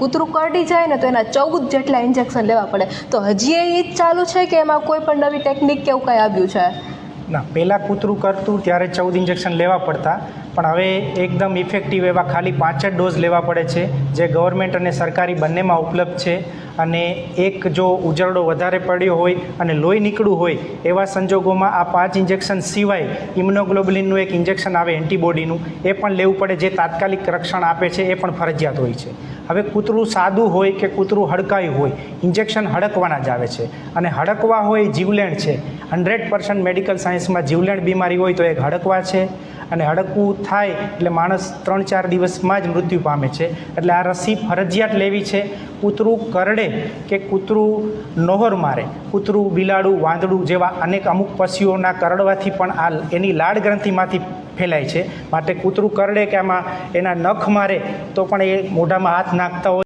કૂતરું કરડી જાય ને તો એના ચૌદ જેટલા ઇન્જેક્શન લેવા પડે. તો હજી એ જ ચાલુ છે કે એમાં કોઈ પણ નવી ટેકનિક કે એવું કંઈ આવ્યું છે? ના, પહેલાં કૂતરું કરતું, ત્યારે ચૌદ ઇન્જેક્શન લેવા પડતા. પણ હવે એકદમ ઇફેક્ટિવ એવા ખાલી પાંચ જ ડોઝ લેવા પડે છે, જે ગવર્મેન્ટ અને સરકારી બંનેમાં ઉપલબ્ધ છે. અને એક જો ઉજરડો વધારે પડ્યો હોય અને લોહી નીકળવું હોય, એવા સંજોગોમાં આ પાંચ ઇન્જેક્શન સિવાય ઇમ્યુનોગ્લોબલિનનું એક ઇન્જેક્શન આવે એન્ટીબોડીનું એ પણ લેવું પડે જે તાત્કાલિક રક્ષણ આપે છે, એ પણ ફરજિયાત હોય છે. હવે કૂતરું સાદું હોય કે કૂતરું હડકાયું હોય ઇન્જેક્શન હડકવાના જ આવે છે. અને હડકવા હોય જીવલેણ છે. હંડ્રેડ પર્સન્ટ મેડિકલ સાયન્સમાં જીવલેણ બીમારી હોય તો એક હડકવા છે. અને હડકવું થાય એટલે માણસ ત્રણ ચાર દિવસમાં જ મૃત્યુ પામે છે. એટલે આ રસી ફરજિયાત લેવી છે. કૂતરું કરડે કે કૂતરું નોહર મારે. કૂતરું, બિલાડું, વાંદડું જેવા અનેક અમુક પશુઓના કરડવાથી પણ આ એની લાળ ગ્રંથિમાંથી ફેલાય છે. માટે કૂતરું કરડે કે આમાં એના નખ મારે તો પણ એ મોઢામાં હાથ નાખતા હોય